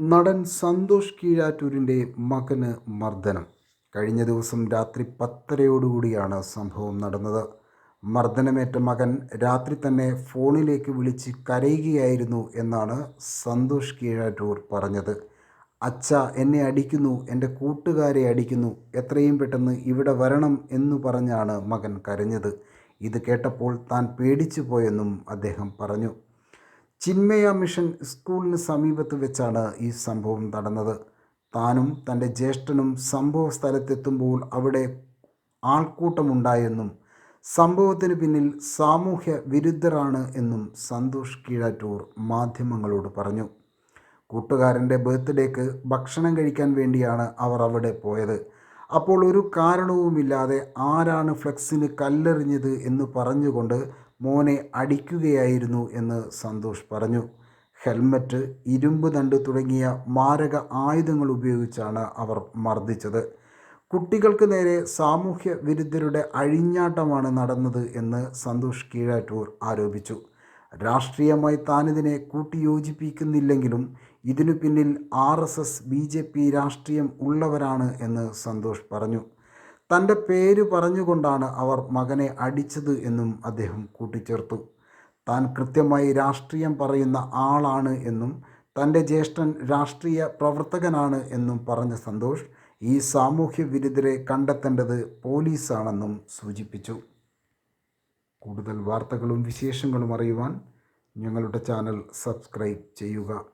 നടൻ സന്തോഷ് കീഴാറ്റൂരിന്റെ മകന് മർദ്ദനം. കഴിഞ്ഞ ദിവസം രാത്രി പത്തരയോടുകൂടിയാണ് സംഭവം നടന്നത്. മർദ്ദനമേറ്റ മകൻ രാത്രി തന്നെ ഫോണിലേക്ക് വിളിച്ച് കരയുകയായിരുന്നു എന്നാണ് സന്തോഷ് കീഴാറ്റൂർ പറഞ്ഞത്. അച്ഛ എന്നെ അടിക്കുന്നു എന്റെ കൂട്ടുകാരെ അടിക്കുന്നു എത്രയും പെട്ടെന്ന് ഇവിടെ വരണം എന്നു പറഞ്ഞാണ് മകൻ കരഞ്ഞത്. ഇത് കേട്ടപ്പോൾ താൻ പേടിച്ചു പോയെന്നും അദ്ദേഹം പറഞ്ഞു. ചിന്മയ മിഷൻ സ്കൂളിന് സമീപത്ത് വെച്ചാണ് ഈ സംഭവം നടന്നത്. താനും തന്റെ ജ്യേഷ്ഠനും സംഭവ സ്ഥലത്തെത്തുമ്പോൾ അവിടെ ആൾക്കൂട്ടമുണ്ടായെന്നും സംഭവത്തിന് പിന്നിൽ സാമൂഹ്യ വിരുദ്ധരാണ് എന്നും സന്തോഷ് കീഴാറ്റൂർ മാധ്യമങ്ങളോട് പറഞ്ഞു. കൂട്ടുകാരന്റെ ബർത്ത്ഡേക്ക് ഭക്ഷണം കഴിക്കാൻ വേണ്ടിയാണ് അവർ അവിടെ പോയത്. അപ്പോൾ ഒരു കാരണവുമില്ലാതെ ആരാണ് ഫ്ലെക്സിന് കല്ലെറിഞ്ഞത് എന്ന് പറഞ്ഞുകൊണ്ട് മോനെ അടിക്കുകയായിരുന്നു എന്ന് സന്തോഷ് പറഞ്ഞു. ഹെൽമറ്റ് ഇരുമ്പ് ദണ്ട് തുടങ്ങിയ മാരക ആയുധങ്ങൾ ഉപയോഗിച്ചാണ് അവർ മർദ്ദിച്ചത്. കുട്ടികൾക്ക് നേരെ സാമൂഹ്യ വിരുദ്ധരുടെ അഴിഞ്ഞാട്ടമാണ് നടന്നത് എന്ന് സന്തോഷ് കീഴാറ്റൂർ ആരോപിച്ചു. രാഷ്ട്രീയമായി താനിതിനെ കൂട്ടിയോജിപ്പിക്കുന്നില്ലെങ്കിലും ഇതിനു പിന്നിൽ R S S B J P രാഷ്ട്രീയം ഉള്ളവരാണ് എന്ന് സന്തോഷ് പറഞ്ഞു. തന്റെ പേര് പറഞ്ഞുകൊണ്ടാണ് അവർ മകനെ അടിച്ചത് എന്നും അദ്ദേഹം കൂട്ടിച്ചേർത്തു. താൻ കൃത്യമായി രാഷ്ട്രീയം പറയുന്ന ആളാണ് എന്നും തന്റെ ജ്യേഷ്ഠൻ രാഷ്ട്രീയ പ്രവർത്തകനാണ് എന്നും പറഞ്ഞ സന്തോഷ് ഈ സാമൂഹ്യ വിരുദ്ധരെ കണ്ടെത്തേണ്ടത് പോലീസാണെന്നും സൂചിപ്പിച്ചു. കൂടുതൽ വാർത്തകളും വിശേഷങ്ങളും അറിയുവാൻ ഞങ്ങളുടെ ചാനൽ സബ്സ്ക്രൈബ് ചെയ്യുക.